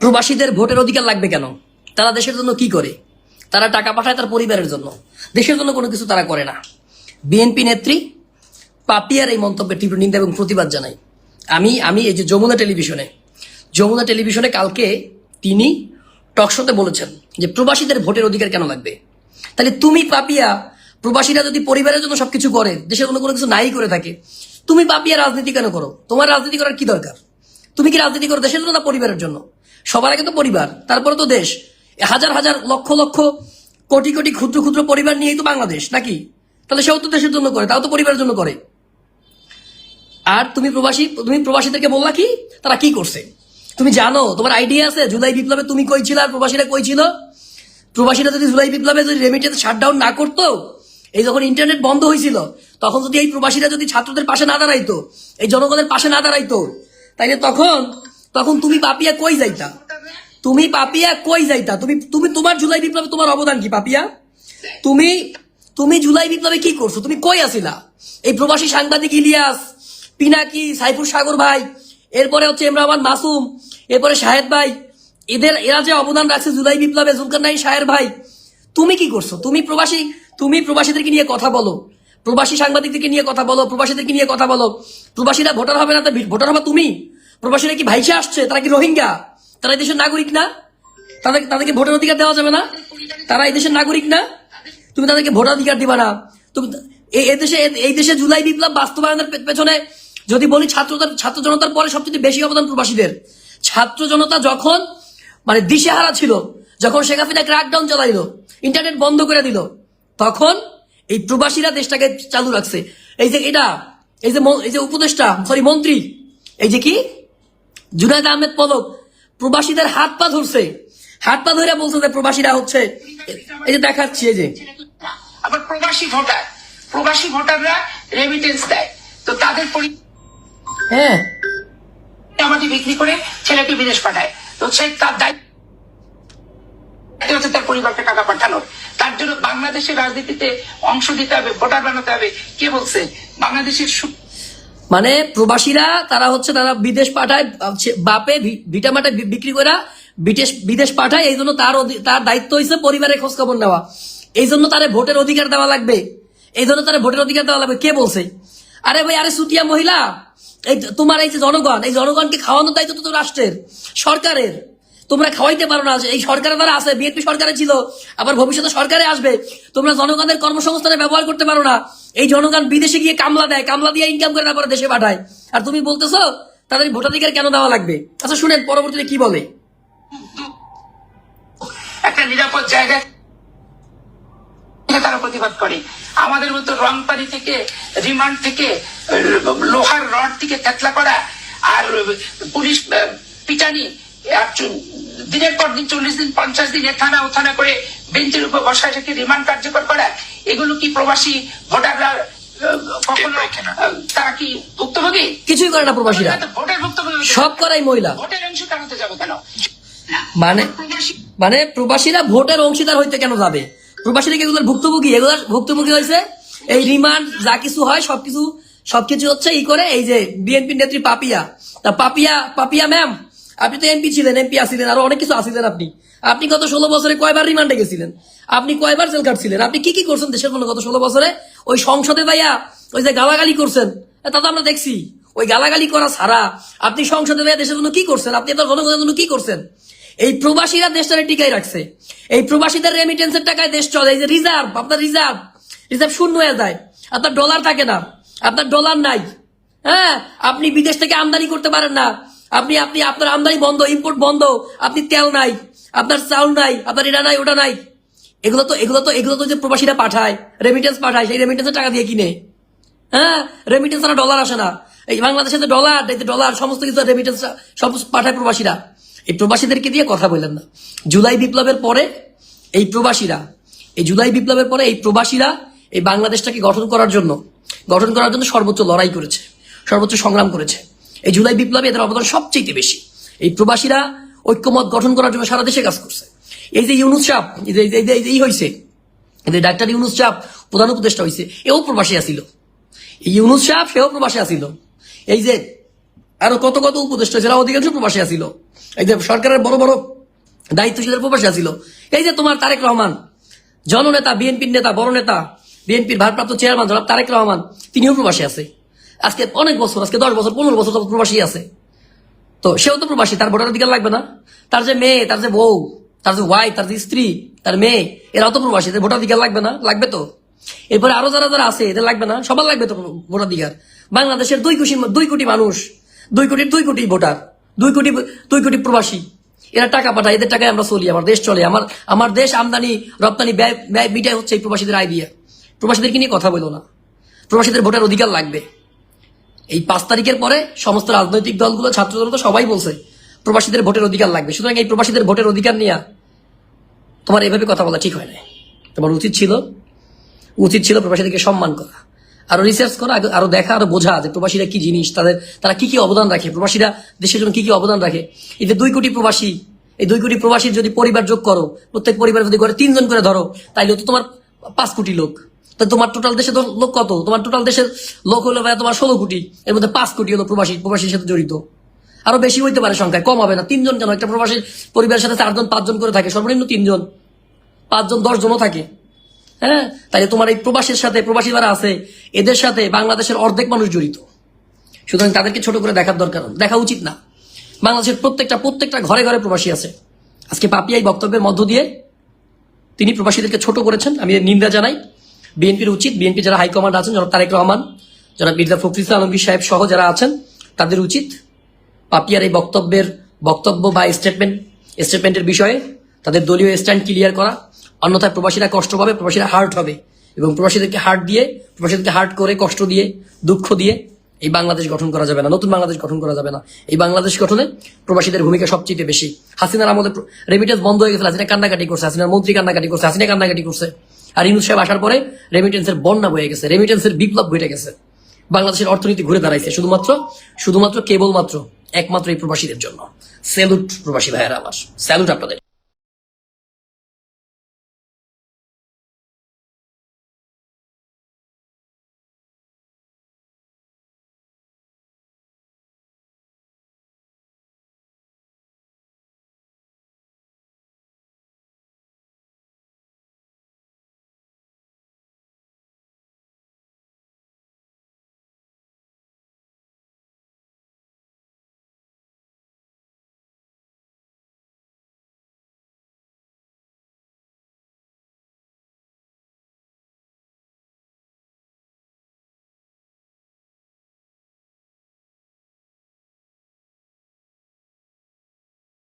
প্রবাসীদের ভোটের অধিকার লাগবে কেন? তারা দেশের জন্য কি করে? তারা টাকা পাঠায় তার পরিবারের জন্য। দেশের জন্য কোনো কিছু তারা করে না। বিএনপি নেত্রী পাপিয়ার এই মন্তব্যের তীব্র নিন্দা এবং প্রতিবাদ জানাই। আমি আমি এই যে যমুনা টেলিভিশনে যমুনা টেলিভিশনে কালকে তিনি টকশোতে বলেছেন যে প্রবাসীদের ভোটের অধিকার কেন লাগবে? তাহলে তুমি পাপিয়া, প্রবাসীরা যদি পরিবারের জন্য সবকিছু করে, দেশের জন্য কোনো কিছু নাই করে থাকে, তুমি পাপিয়া রাজনীতি কেন করো? তোমার রাজনীতি করার কি দরকার? তুমি কি রাজনীতি করো দেশের জন্য না পরিবারের জন্য? সবার আগে তো পরিবার, তারপরে তো দেশ। হাজার হাজার, লক্ষ লক্ষ, কোটি কোটি ক্ষুদ্র ক্ষুদ্র পরিবার নিয়েই তো বাংলাদেশ, নাকি? তাহলে সেও তো দেশের জন্য করে, তাও তো পরিবারের জন্য করে। আর তুমি প্রবাসী, তুমি প্রবাসীদেরকে বললা কি? তারা কি করছে? তুমি জানো, তোমার আইডিয়া আছে, জুলাই বিপ্লবে তুমি কই ছিল আর প্রবাসীরা কই ছিল? প্রবাসীরা যদি জুলাই বিপ্লবে যদি রেমিটেন্স শাটডাউন না করতো, এই যখন ইন্টারনেট বন্ধ হয়েছিল তখন যদি এই প্রবাসীরা যদি ছাত্রদের পাশে না দাঁড়াইতো, এই জনগণের পাশে না দাঁড়াইতো, তাইলে তখন তখন তুমি পাপিয়া কই যাইতা? তুমি পাপিয়া কই যাইতা? তুমি তুমি তোমার জুলাই বিপ্লবে তোমার অবদান কি পাপিয়া? তুমি তুমি জুলাই বিপ্লবে কি করছ? তুমি কই আসিলা? এই প্রবাসী সাংবাদিক ইলিয়াস, পিনাকি, সাইফুর সাগর ভাই, এরপরে হচ্ছে ইমরান মাসুম, এরপরে শাহেদ ভাই, এদের, এরা যে অবদান রাখছে জুলাই বিপ্লবে, জুলকার নাই শাহের ভাই, তুমি কি করছ? তুমি প্রবাসী, তুমি প্রবাসীদেরকে নিয়ে কথা বলো। প্রবাসী সাংবাদিকদেরকে নিয়ে কথা বলো, প্রবাসীদেরকে নিয়ে কথা বলো। প্রবাসীরা ভোটার হবে না তো ভোটার হবে তুমি? প্রবাসীরা কি ভাইসে আসছে? তারা কি রোহিঙ্গা? তারা এই দেশের নাগরিক না? তাদের তাদেরকে ভোটের অধিকার দেওয়া যাবে না? তারা এই দেশের নাগরিক না? তুমি তাদেরকে ভোটাধিকার দিবা না। তুমি এই দেশে এই দেশে জুলাই বিপ্লব বাস্তবায়নের পেছনে যদি বলি ছাত্রদের ছাত্র জনতার পরে সবচেয়ে বেশি অবদান প্রবাসীদের। ছাত্র জনতা যখন মানে দিশেহারা ছিল, যখন শেখ হাসিনা ক্র্যাকডাউন চালাইলো ইন্টারনেট বন্ধ করে দিল, তখন এই প্রবাসীরা দেশটাকে চালু রাখছে। এই যে এটা, এই যে এই যে উপদেষ্টা সরি মন্ত্রী, এই যে কি? জুনায়দ আহমেদ পলক প্রবাসীদের হাত পা ধরছে। হাত পা ধরে বলছে যে প্রবাসীরা হচ্ছে এই যে দেখাচ্ছি এই যে। আবার প্রবাসী ভোটার প্রবাসী ভোটাররা রেমিটেন্স দেয়। তো তাদের হ্যাঁ। আমাকে বিক্রি করে ছেলেকে বিদেশ পাঠায়। তো সে তার দায়িত্ব হচ্ছে তার পরিবারকে টাকা পাঠানোর। তার জন্য বাংলাদেশের রাজনীতিতে অংশ দিতে হবে ভোটার বানাতে হবে। কে বলছে? বাংলাদেশের সু- মানে প্রবাসীরা, তারা হচ্ছে তারা বিদেশ পাঠায় বাপে ভিটামাটা বিক্রি করে বিদেশ বিদেশ পাঠায়, এই জন্য তার তার দায়িত্ব হয়েছে পরিবারের খোঁজ খবর নেওয়া। এই জন্য তারে ভোটের অধিকার দেওয়া লাগবে। এই জন্য তারা ভোটের অধিকার দেওয়া লাগবে। কে বলছে? আরে ভাই, আরে সুতিয়া মহিলা, এই তোমার এই যে জনগণ, এই জনগণকে খাওয়ানোর দায়িত্ব তো রাষ্ট্রের, সরকারের। তোমরা খাওয়াইতে পারো না। এই সরকারে তারা আছে, বিএনপি সরকারে ছিল, আবার ভবিষ্যতে সরকারে আসবে। তোমরা জনগণের কর্মসংস্থানে ব্যবহার করতে পারো না। এই জনগণ বিদেশে গিয়ে কামলা দেয়, কামলা দিয়ে ইনকাম করে তারপরে দেশে পাঠায়। আর তুমি বলতেছো, তাদের ভোটাধিকার কেন দেওয়া লাগবে? আচ্ছা শুনেন, পরবর্তীতে কি বলে? একটা নিরাপদ জায়গায় তারা প্রতিবাদ করে। আমাদের মতো রংপানি থেকে, রিমান্ড থেকে, লোহার রড থেকে থেতলা করা, আর পুলিশ পিটানি দিনের পর দিন চল্লিশ দিন পঞ্চাশ দিন থানা ও থানা করে বেঞ্চের উপর বসায় রেখে রিমান্ড কার্যকর করা। এগুলো কি প্রবাসী ভোটাররা কখনো তারা কি ভুক্তভোগী? কিছুই করে না প্রবাসীরা। ভোটের ভুক্তভোগী সব করাই মহিলা। ভোটের অংশ টানাতে যাবে কেন? মানে মানে প্রবাসীরা ভোটের অংশীদার হইতে কেন যাবে? প্রবাসীরা এগুলোর ভুক্তভোগী? এগুলোর ভুক্তভোগী হয়েছে এই রিমান্ড যা কিছু হয় সবকিছু সবকিছু হচ্ছে ই করে এই যে বিএনপি নেত্রী পাপিয়া। তা পাপিয়া পাপিয়া ম্যাম আপনি তো এমপি ছিলেন এমপি আসিলেন আরও অনেক কিছু আসিলেন আপনি। আপনি গত ষোলো বছরে কয়বার রিমান্ডে গেছিলেন? আপনি কয়বার জেল কাটছিলেন? আপনি কি কি করছেন দেশের জন্য গত ষোলো বছরে? ওই সংসদে যাইয়া ওই যে গালাগালি করছেন তা তো আমরা দেখছি। ওই গালাগালি করা ছাড়া আপনি সংসদে যাইয়া দেশের জন্য কি করছেন? আপনি আপনার জনগণের জন্য কি করছেন? এই প্রবাসীরা দেশটারে টিকাই রাখছে। এই প্রবাসীদের রেমিটেন্সের টাকায় দেশ চলে। এই যে রিজার্ভ আপনার রিজার্ভ রিজার্ভ শূন্য হয়ে যায়। আপনার ডলার থাকে না। আপনার ডলার নাই। হ্যাঁ আপনি বিদেশ থেকে আমদানি করতে পারেন না। আপনি আপনি, আপনার আমদানি বন্ধ ইম্পোর্ট বন্ধ, আপনি তেল নাই, আপনার চাউল নাই, আপনার এটা নাই, ওটা নাই। এগুলো তো এগুলো তো এগুলো তো যে প্রবাসীরা পাঠায় রেমিটেন্স পাঠায়, সেই রেমিটেন্সের টাকা দিয়ে কিনে। হ্যাঁ? রেমিটেন্স ছাড়া ডলার আসে না। এই বাংলাদেশে তো ডলার ডলার সমস্ত কিছু রেমিটেন্স সব পাঠায় প্রবাসীরা। এই প্রবাসীদেরকে দিয়ে কথা বললেন না। জুলাই বিপ্লবের পরে এই প্রবাসীরা, এই জুলাই বিপ্লবের পরে এই প্রবাসীরা এই বাংলাদেশটাকে গঠন করার জন্য, গঠন করার জন্য সর্বোচ্চ লড়াই করেছে, সর্বোচ্চ সংগ্রাম করেছে। এই জুলাই বিপ্লবে এদের অবদান সবচেয়ে বেশি। এই প্রবাসীরা ঐক্যমত গঠন করার জন্য সারা দেশে কাজ করছে। এই যে ইউনুস চাপ এই হয়েছে যে ডাক্তার ইউনুস চাপ প্রধান উপদেষ্টা হয়েছে এও প্রবাসী আসিল এই ইউনুস সাহেব, সেও প্রবাসী আসিল এই যে, আরও কত কত উপদেষ্টা যারা অধিকাংশ প্রবাসী আসিল এই যে সরকারের বড় বড় দায়িত্বশীলের প্রবাসী ছিল এই যে তোমার তারেক রহমান, জননেতা, বিএনপির নেতা, বড় নেতা, বিএনপির ভারপ্রাপ্ত চেয়ারম্যান জনাব তারেক রহমান, তিনিও প্রবাসী আছে। আজকে অনেক বছর, আজকে দশ বছর, পনেরো বছর প্রবাসী আছে। তো সেও তো প্রবাসী, তার ভোটার অধিকার লাগবে না। তার যে মেয়ে, তার যে বউ, তার যে ওয়াইফ তার যে স্ত্রী, তার মেয়ে, এরাও তো প্রবাসী ভোটার অধিকার লাগবে না, লাগবে তো। এরপরে আরও যারা যারা আছে, এদের লাগবে না, সবার লাগবে তো ভোটার অধিকার বাংলাদেশের দুই কোটি দুই কোটি মানুষ, দুই কোটি দুই কোটি ভোটার, দুই কোটি দুই কোটি প্রবাসী, এরা টাকা পাঠায়, এদের টাকায় আমরা চলি, আমার দেশ চলে, আমার আমার দেশ আমদানি, রপ্তানি ব্যয় ব্যয় মিটাই হচ্ছে এই প্রবাসীদের আয় দিয়ে। প্রবাসীদেরকে নিয়ে কথা বলো না। প্রবাসীদের ভোটার অধিকার লাগবে। এই পাঁচ তারিখের পরে সমস্ত রাজনৈতিক দলগুলো ছাত্র তো সবাই বলছে, প্রবাসীদের ভোটের অধিকার লাগবে। সুতরাং এই প্রবাসীদের ভোটের অধিকার নিয়ে তোমার এভাবে কথা বলা ঠিক হয় না তোমার উচিত ছিল উচিত ছিল প্রবাসীদেরকে সম্মান করা। আরও রিসার্চ করা আরও দেখা, আরও বোঝা যে প্রবাসীরা কি জিনিস, তাদের, তারা কি কি অবদান রাখে। প্রবাসীরা দেশের জন্য কি কি অবদান রাখে। এই যে দুই কোটি প্রবাসী, এই দুই কোটি প্রবাসীর যদি পরিবার যোগ করো, প্রত্যেক পরিবার যদি করে তিনজন করে ধরো, তাইলে তো তোমার পাঁচ কোটি লোক। তা তোমার টোটাল দেশে লোক কত? তোমার টোটাল দেশের লোক হলো ভাই তোমার ষোলো কোটি, এর মধ্যে পাঁচ কোটি হলো প্রবাসী, প্রবাসীর সাথে জড়িত। আরও বেশি হইতে পারে সংখ্যায়, কম হবে না। তিনজন কেন? একটা প্রবাসী পরিবারের সাথে চারজন, পাঁচজন করে থাকে, সর্বনিম্ন তিনজন। পাঁচজন, দশজনও থাকে। হ্যাঁ? তাই তোমার এই প্রবাসীর সাথে, প্রবাসী যারা আছে, এদের সাথে বাংলাদেশের অর্ধেক মানুষ জড়িত। সুতরাং তাদেরকে ছোট করে দেখার দরকার দেখা উচিত না। বাংলাদেশের প্রত্যেকটা প্রত্যেকটা ঘরে ঘরে প্রবাসী আছে। আজকে পাপিয়া এই বক্তব্যের মধ্য দিয়ে তিনি প্রবাসীদেরকে ছোট করেছেন। আমি নিন্দা জানাই। বিএনপির উচিত, বিএনপি যারা হাইকমান্ড আছেন যারা তারেক রহমান যারা মির্জা ফখরুল ইসলাম আলমগীর সাহেব সহ যারা আছেন, তাদের উচিত পাপিয়ার এই বক্তব্যের, বক্তব্য বা স্টেটমেন্ট স্টেটমেন্টের বিষয়ে তাদের দলীয় স্ট্যান্ড ক্লিয়ার করা। অন্যথায় প্রবাসীরা কষ্ট পাবে, প্রবাসীরা হার্ট হবে এবং প্রবাসীদেরকে হার্ট দিয়ে, প্রবাসীদেরকে হার্ট করে, কষ্ট দিয়ে, দুঃখ দিয়ে এই বাংলাদেশ গঠন করা যাবে না, নতুন বাংলাদেশ গঠন করা যাবে না। এই বাংলাদেশ গঠনে প্রবাসীদের ভূমিকা সবচেয়ে বেশি। হাসিনার আমাদের রেমিটেন্স বন্ধ হয়ে গেছে, হাসিনা কান্নাকাটি করছে, হাসিনার মন্ত্রী কান্নাকাটি করছে, হাসিনা কান্নাকাটি করছে। আর ইউনুস সাহেব আসার পরে রেমিটেন্সের বন্যা বয়ে গেছে রেমিটেন্সের বিপ্লব ঘটে গেছে। বাংলাদেশের অর্থনীতি ঘুরে দাঁড়াইছে শুধুমাত্র শুধুমাত্র কেবলমাত্র একমাত্র এই প্রবাসীদের জন্য। স্যালুট প্রবাসী ভাইয়েরা আমার। স্যালুট আপনাদের।